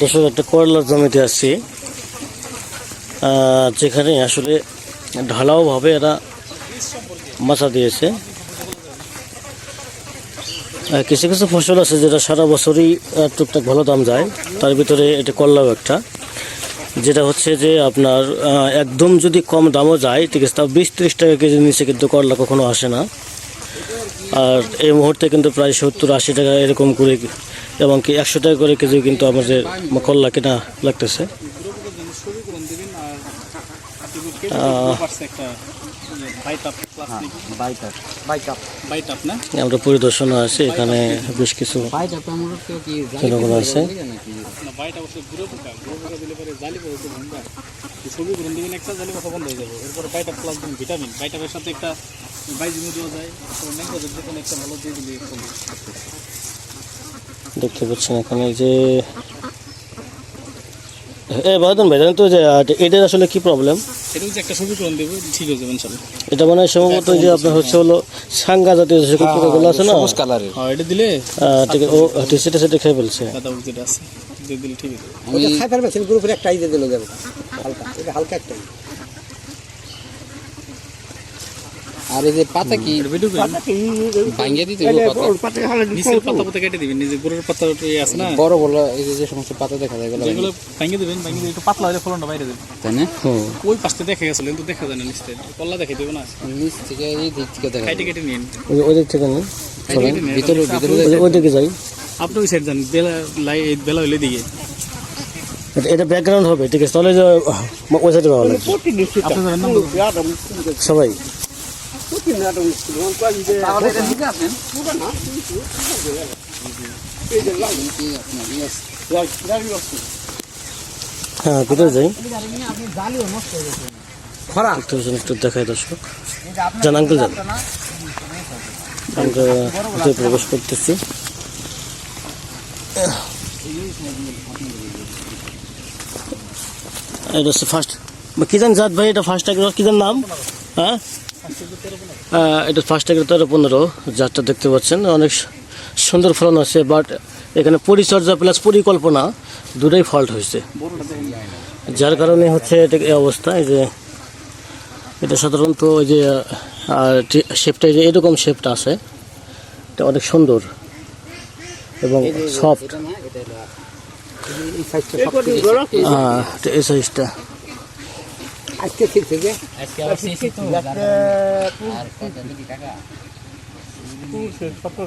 দর্শক, একটা করলার জমিতে আসছি যেখানে আসলে ঢালাওভাবে এরা মাছা দিয়েছে। কিছু কিছু ফসল আছে যেটা সারা বছরই টুকটাক ভালো দাম যায়। তার ভিতরে এটা করলাও একটা। যেটা হচ্ছে যে আপনার একদম যদি কম দামও যায়, ঠিক আছে, তাও বিশ ত্রিশ টাকা কেজি নিচে কিন্তু করলা কখনো আসে না। আর এই মুহূর্তে কিন্তু প্রায় সত্তর আশি টাকা এরকম করে এবং কি একশো টাকা করে কেজি কিন্তু আমাদের করলা কেনা লাগতেছে। আমরা পরিদর্শন আছে এখানে বেশ কিছু জনগণ আছে। ভিটামিন। সাথে একটা বাইজিমো দেওয়া যায় একটা ভালো দিয়ে দিলে। দেখতে পাচ্ছেন এখানে যে এ বাদন ভাই জানেন তো যে এটার আসলে কি প্রবলেম এটা একটা ছবি করুন ঠিক হয়ে যাবে এটা মানে সম্ভবত যে আপনার হচ্ছে হলো সাঙ্গা জাতীয় যে সকল আছে না? কালারের হ্যাঁ এটা দিলে ঠিক আছে, ও সেটা সেটা খেয়ে ফেলছে। আছে দিয়ে দিলে ঠিক আছে। খাই পারবে গ্রুপের একটা আইতে দিলে যাবে হালকা এটা হালকা একটা। আর এই যে পাতা কি? ভাঙ্গিয়ে দিতে পাতা। পাতা কেটে দিবেন নিজে গুড়ের পাতা ইয়ে আছে না? বড় বড় এই যে যে সমস্ত পাতা দেখা যায় এগুলো যেগুলো ভেঙে দিবেন ভেঙে দিয়ে একটু পাতলা হলে ফলনটা বাইরে দেবেন তাই না? ওই পাশটা দেখা গেছিল কিন্তু দেখা যায় না নিচতে কল্লা দেখে দেবো না। নিচ থেকে এই দিক থেকে দেখা যায়। কেটে নিন ওই ওই দিক থেকে নিন। কেটে ভিতরে ভিতরে ওই দিকে যাই। আপনি ওই সাইড যান। বেলা লাই বেলা হইলে দিকে এটা- ব্যাকগ্রাউন্ড হবে ঠিক আছে। তাহলে ওই সাইডে সবাই। হ্যাঁ ভিতরে যাই? খরা। একটু দেখাই দর্শক। যান আঙ্কেল যান। আমরা প্রবেশ করতেছি। এটা ফার্স্ট কি জান জাত ভাই এটা ফার্স্ট কি জান নাম? হ্যাঁ? এটা ফার্স্ট ট্যাগের তেরো পনেরো জাতটা দেখতে পাচ্ছেন। অনেক সুন্দর ফলন আছে বাট এখানে পরিচর্যা প্লাস পরিকল্পনা দুটোই ফল্ট হয়েছে। যার কারণে হচ্ছে এটা এই অবস্থা এই যে এটা সাধারণত ওই যে শেপটা যে এরকম শেপটা আছে এটা অনেক সুন্দর এবং সফট এই সাইজটা সব থেকে? এই সাইজটা আজকে খেলছে আর কত আবার শেষ তো